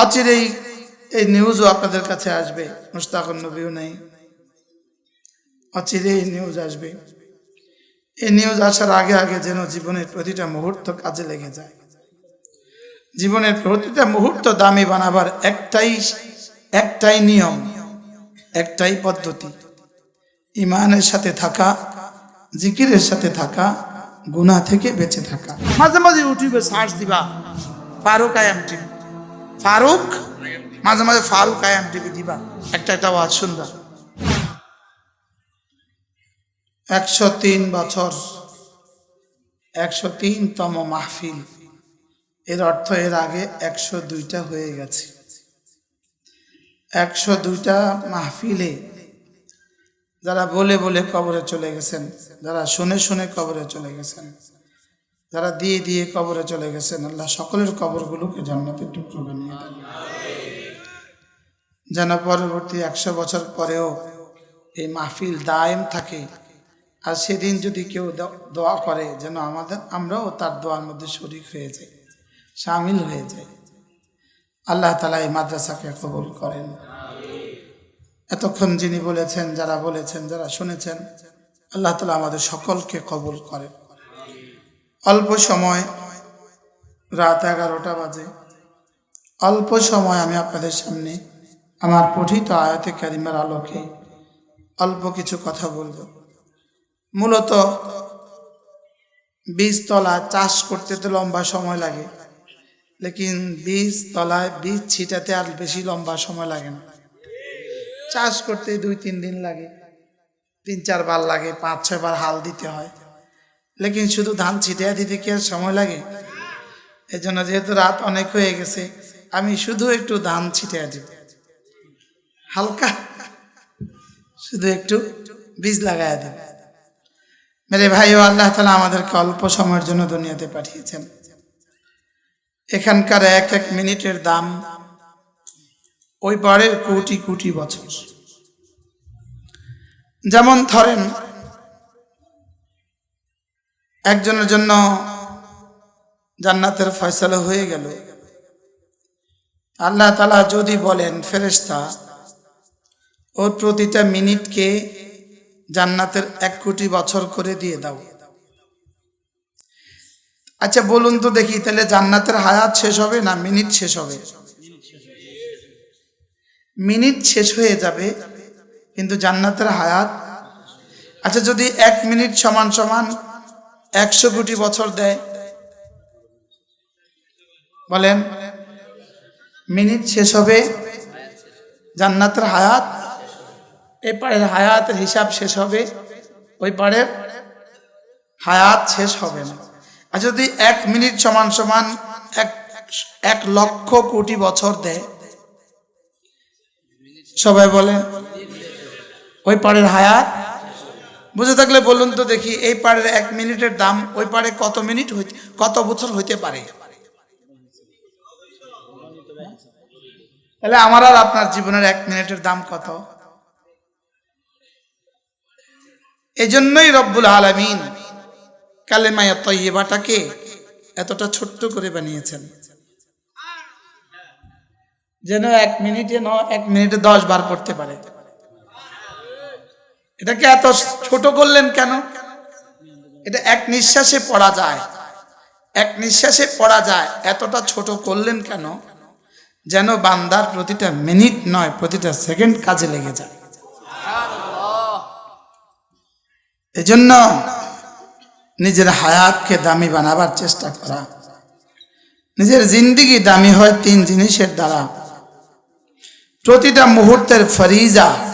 অচিরেই এই নিউজও আপনাদের কাছে আসবে। মুস্তাকুর নবীও নেই। অচিরেই এই নিউজ আসবে। এই নিউজ আসার আগে আগে যেন জীবনের প্রতিটা মুহূর্ত কাজে লেগে যায়। জীবনের প্রতিটা মুহূর্ত দামি বানাবার একটাই একটাই নিয়ম, একটাই পদ্ধতি। ইমানের সাথে থাকা, জিকিরের সাথে থাকা, গুনাহ থেকে বেঁচে থাকা। মাঝে মাঝে ইউটিউবে সার্চ দিবা, ফারুক আয়াম টিভি ফারুক, মাঝে মাঝে ফারুক আয়াম টিভি দিবা। একটা একটা আওয়াজ সুন্দর একশো তিন বছর, একশো তিনতম মাহফিল। এর অর্থ এর আগে একশো দুইটা হয়ে গেছে। একশো দুইটা মাহফিলে যারা বলে বলে কবরে চলে গেছেন, যারা শুনে শুনে কবরে চলে গেছেন যারা দিয়ে দিয়ে কবরে চলে গেছেন। আল্লাহ সকলের কবরগুলোকে জান্নাতের টুকরো বানিয়ে দেন। যেন পরবর্তী একশো বছর পরেও এই মাহফিল দায়েম থাকে। আর সেদিন যদি কেউ দোয়া করে, যেন আমাদের, আমরাও তার দোয়ার মধ্যে শরিক হয়ে যাই, সামিল হয়ে যাই। আল্লাহ তালা এই মাদ্রাসাকে কবুল করেন। এতক্ষণ যিনি বলেছেন, যারা বলেছেন, যারা শুনেছেন, আল্লাহ তালা আমাদের সকলকে কবুল করেন। অল্প সময়, রাত এগারোটা বাজে। অল্প সময় আমি আপনাদের সামনে আমার পঠিত আয়াতে কারিমার আলোকে অল্প কিছু কথা বলব। মূলত বীজতলা চাষ করতে তো লম্বা সময় লাগে, লেকিন বীজ তলায় বীজ ছিটাতে আর বেশি লম্বা সময় লাগে না। চাষ করতে দুই তিন দিন লাগে তিন চার বার লাগে পাঁচ ছয় বার হাল দিতে হয়। লেকিন শুধু ধান ছিটিয়ে দিতে কি আর সময় লাগে? এই জন্য যেহেতু রাত অনেক হয়ে গেছে, আমি শুধু একটু ধান ছিটিয়ে দিব। হালকা শুধু একটু বীজ লাগাই দেব। মেরে ভাইও, আল্লাহ তালা আমাদেরকে অল্প সময়ের জন্য দুনিয়াতে পাঠিয়েছেন। এখানকার এক এক মিনিটের দাম ওই পরের কোটি কোটি বছর। যেমন ধরেন একজনের জন্য জান্নাতের ফয়সালা হয়ে গেল। আল্লাহ তালা যদি বলেন, ফেরেশতা ওর প্রতিটা মিনিটকে জান্নাতের এক কোটি বছর করে দিয়ে দাও। আচ্ছা বলুন তো দেখি, তাহলে জান্নাতের হায়াত শেষ হবে না মিনিট শেষ হবে? মিনিট শেষ হয়ে যাবে, কিন্তু জান্নাতের হায়াত আচ্ছা যদি এক মিনিট সমান সমান একশো কোটি বছর দেয়। বলেন, মিনিট শেষ হবে, জান্নাতের হায়াত এই পাড়ের হায়াতের হিসাব শেষ হবে, ওই পাড়ের হায়াত শেষ হবে না। আর যদি এক মিনিট সমান সমান এক এক লক্ষ কোটি বছর দেয়, সবাই বলে ওই পাড়ের হায়াত বুঝে থাকলে বলুন তো দেখি, এই পাড়ের এক মিনিটের দাম, ওই পাড়ে কত মিনিট হইতে কত বছর হইতে পারে? তাহলে আমার আর আপনার জীবনের এক মিনিটের দাম কত? এজন্যই রব্বুল আলমিন কালেমায়া তৈবাটাকে এতটা ছোট্ট করে বানিয়েছেন। যেন এক মিনিটে ন, এক মিনিটে দশ বার করতে পারে। এটাকে এত ছোট করলেন কেন? এটা এক নিঃশ্বাসে পড়া যায়। এক নিঃশ্বাসে পড়া যায়। এতটা ছোট করলেন কেন? যেন বান্দার প্রতিটা মিনিট নয়, প্রতিটা সেকেন্ড কাজে লেগে যায়। এজন্য নিজের হায়াতকে দামি বানাবার চেষ্টা করা। নিজের জিন্দিগি দামি হয় তিন জিনিসের দ্বারা। প্রতিটা মুহূর্তের ফরিজা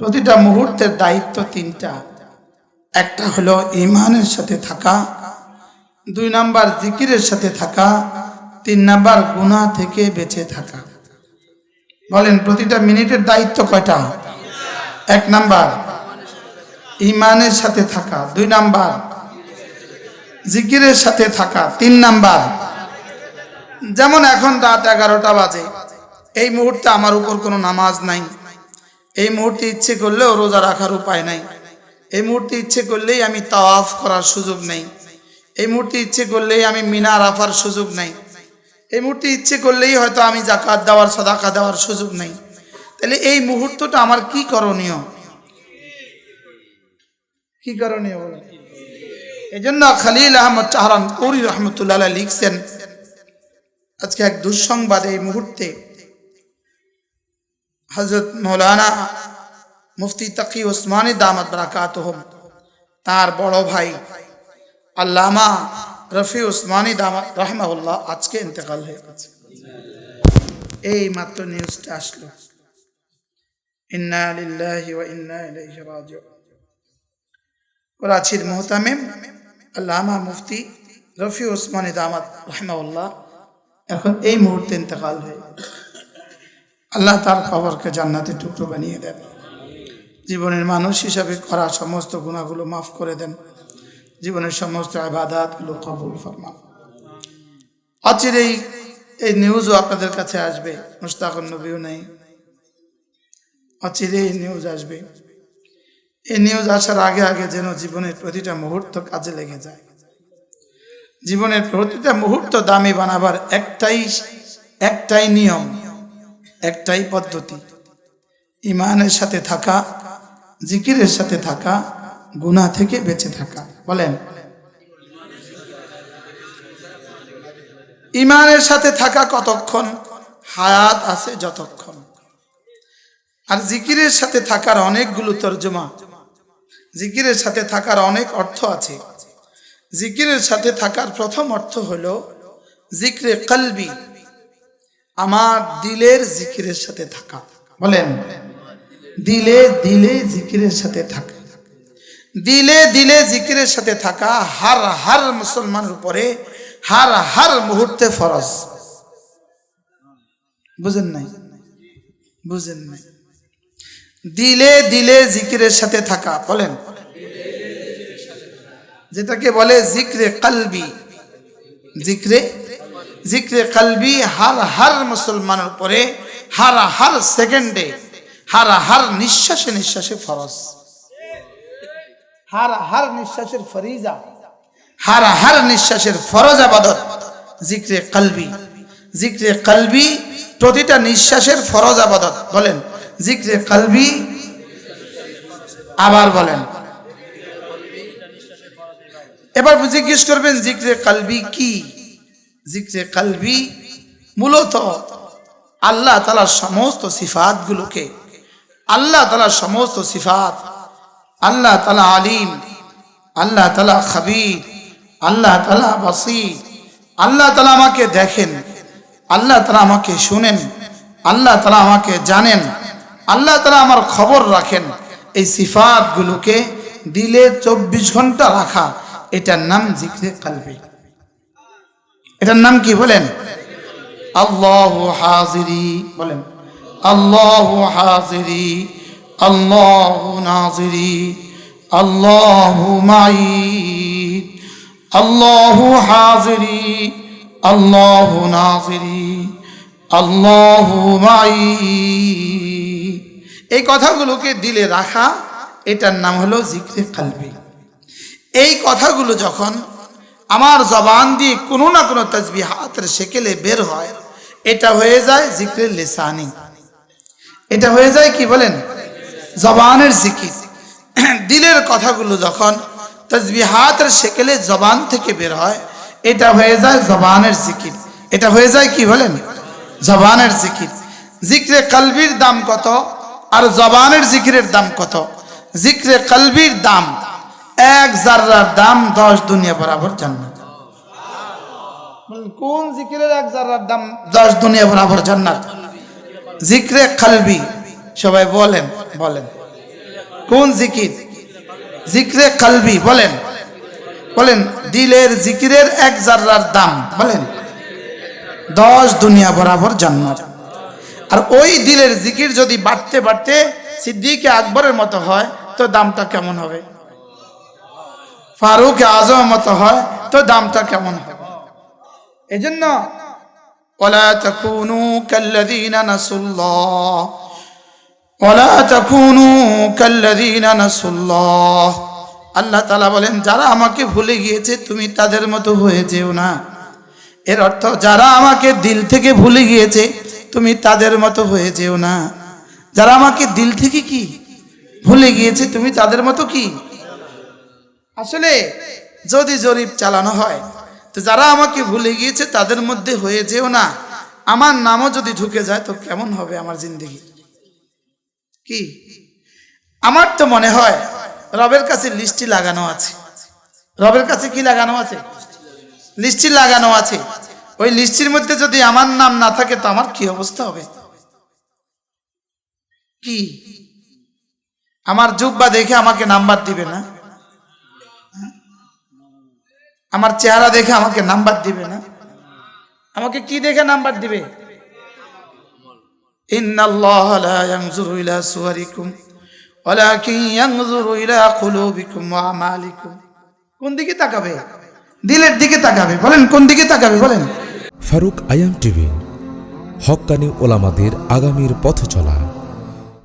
প্রতিটা মুহূর্তের দায়িত্ব তিনটা। একটা হলো ইমানের সাথে থাকা, দুই নাম্বার জিকিরের সাথে থাকা, তিন নাম্বার গুনাহ থেকে বেঁচে থাকা। বলেন, প্রতিটা মিনিটের দায়িত্ব কয়টা? এক নাম্বার, ইমানের সাথে থাকা, দুই নাম্বার, জিকিরের সাথে থাকা, তিন নাম্বার। যেমন এখন রাত এগারোটা বাজে, এই মুহূর্তে আমার উপর কোনো নামাজ নাই। এই মুহূর্তে ইচ্ছে করলেও রোজা রাখার উপায় নাই। এই মুহূর্তে ইচ্ছে করলেই আমি তাওয়াফ করার সুযোগ নেই। এই মুহূর্তে ইচ্ছে করলেই আমি মিনা আফার সুযোগ নেই। এই মুহূর্তে ইচ্ছে করলেই হয়তো আমি জাকাত দেওয়ার, সদাকা দেওয়ার সুযোগ নেই। তাহলে এই মুহূর্তটা আমার কি করণীয়? কি করণীয় বলেন এই জন্য খালিল আহমদ চাহরান কৌরি রহমতুল্লাহ লিখছেন, আজকে এক দুঃসংবাদ এই মুহূর্তে। হজরত মৌলানা মুফতি তকি ওসমানী দামত বরাকাত তার বড় ভাই আল্লামা রফি ওসমানী দামত রহমাউল্লাহ আজকে ইন্তেকাল হয়ে গেছে। এই মাত্র নিউজটা আসলো। করাচির মোহতামিম আল্লামা মুফতি রফি ওসমানী দামাত রহমাউল্লাহ এখন এই মুহূর্তে ইন্তেকাল হয়ে। আল্লাহ তার খবরকে জান্নাতে টুকরো বানিয়ে দেন। জীবনের মানুষ হিসাবে করা সমস্ত গুণাগুলো মাফ করে দেন। জীবনের সমস্ত আবাদাতগুলো কবুল ফরমান। অচিরেই এই নিউজও আপনাদের কাছে আসবে মুস্তাকুর নবীও নেই। অচিরেই এই নিউজ আসবে। এই নিউজ আসার আগে আগে যেন জীবনের প্রতিটা মুহূর্ত কাজে লেগে যায়। জীবনের প্রতিটা মুহূর্ত দামি বানাবার একটাই একটাই নিয়ম। একটাই পদ্ধতি। ইমানের সাথে থাকা, জিকিরের সাথে থাকা, গুনাহ থেকে বেঁচে থাকা। বলেন। ইমানের সাথে থাকা কতক্ষণ? হায়াত আছে যতক্ষণ। আর জিকিরের সাথে থাকার অনেকগুলো তর্জমা। জিকিরের সাথে থাকার অনেক অর্থ আছে। জিকিরের সাথে থাকার প্রথম অর্থ হলো, জিক্রে কলবি। আমার দিলের জিকিরের সাথে থাকা। বলেন, দিলে দিলে জিকিরের সাথে থাকা। দিলে দিলে জিকিরের সাথে থাকা হার হার মুসলমানের উপরে হার হার মুহূর্তে ফরজ। বুঝেন নাই? বুঝেন নাই? দিলে দিলে জিকিরের সাথে থাকা, বলেন। যেটাকে বলে জিক্রে কালবি, জিক্রে জিক্রে কালবি হার হার মুসলমানের পরে হার হার সেকেন্ডে, হার হার নিঃশ্বাসে নিঃশ্বাসে ফরজ। হার হার নিঃশ্বাসের ফরিজা হার হার নিঃশ্বাসের ফরজ আবাদত জিক্রে কালবি। জিক্রে কালবি প্রতিটা নিঃশ্বাসের ফরজ আবাদত। বলেন, জিক্রে কালবি আবার বলেন। এবার জিজ্ঞেস করবেন, জিক্রে কালবি কি? জিক্রে কালবি মূলত আল্লাহ তালার সমস্ত সিফাতগুলোকে, আল্লাহ তালার সমস্ত সিফাত, আল্লাহ তালা আলিম, আল্লাহ তালা খাবির, আল্লাহ তালা বাসির, আল্লাহ তালা আমাকে দেখেন, আল্লাহ তালা আমাকে শুনেন, আল্লাহ তালা আমাকে জানেন, আল্লাহ তালা আমার খবর রাখেন। এই সিফাতগুলোকে দিলে চব্বিশ ঘণ্টা রাখা, এটার নাম জিক্রে কালবি। এটার নাম কি বলেন? আল্লাহ হাজিরি। বলেন, আল্লাহ হাজিরি, আল্লাহ নাজিরি, আল্লাহ মাই আল্লাহ হাজিরি, আল্লাহ নাজিরি, আল্লাহ মাই এই কথাগুলোকে দিলে রাখা, এটার নাম হলো জিক্রে কালবি। এই কথাগুলো যখন আমার জবান দিয়ে কোনো না কোনো তসবি হাতের সেকেলে বের হয়। এটা হয়ে যায় জিক্রের লেসানি। এটা হয়ে যায় কি বলেন? জবানের জিকির। দিলের কথাগুলো যখন তসবি হাতের সেকেলে জবান থেকে বের হয়, এটা হয়ে যায় জবানের জিকির। এটা হয়ে যায় কি বলেন? জবানের জিকির। জিক্রে কালবির দাম কত? আর জবানের জিকিরের দাম কত? জিক্রে কালবির দাম এক জাররার দাম দশ দুনিয়া বরাবর জান্নাত। কোন জিকিরের এক জাররার দাম দশ দুনিয়া বরাবর জান্নাত? জিক্রে খালবি সবাই বলেন বলেন। কোন জিকির? জিক্রে খালবি বলেন। বলেন দিলের জিকিরের এক জাররার দাম বলেন। দশ দুনিয়া বরাবর জান্নাত। আর ওই দিলের জিকির যদি বাড়তে বাড়তে সিদ্দিকে আকবরের মতো হয় তো দামটা কেমন হবে? ফারুক আজম মতো হয়, তো দামটা কেমন হবে? এই জন্য ওলা তখুনু কাল্লাদিনা নাসুল্লাহ, ওলা তখুনু কাল্লাদিনা নাসুল্লাহ। আল্লাহ তালা বলেন, যারা আমাকে ভুলে গিয়েছে, তুমি তাদের মতো হয়ে যেও না। এর অর্থ, যারা আমাকে দিল থেকে ভুলে গিয়েছে, তুমি তাদের মতো হয়ে যেও না। যারা আমাকে দিল থেকে কি? ভুলে গিয়েছে, তুমি তাদের মতো কি? আসলে যদি জরিপ চালানো হয়, তো যারা আমাকে ভুলে গিয়েছে তাদের মধ্যে হয়ে যেও না। আমার নামও যদি ঢুকে যায়, তো কেমন হবে আমার জিন্দগি? কি? আমার তো মনে হয় রবের কাছে লিস্টি লাগানো আছে। রবের কাছে কি লাগানো আছে? লিস্টি লাগানো আছে। ওই লিস্টির মধ্যে যদি আমার নাম না থাকে, তো আমার কি অবস্থা হবে? কি? আমার যুগ বা দেখে আমাকে নাম্বার দিবে না? আমার চেহারা দেখে আমাকে নাম্বার দিবে না? আমাকে কি দেখে নাম্বার দিবে? কোন দিকে তাকাবে? দিলের দিকে তাকাবে। বলেন, কোন দিকে তাকাবে? বলেন। ফারুক আয়াম টিভি হক্কানি ওলামাদের আগামীর পথ চলা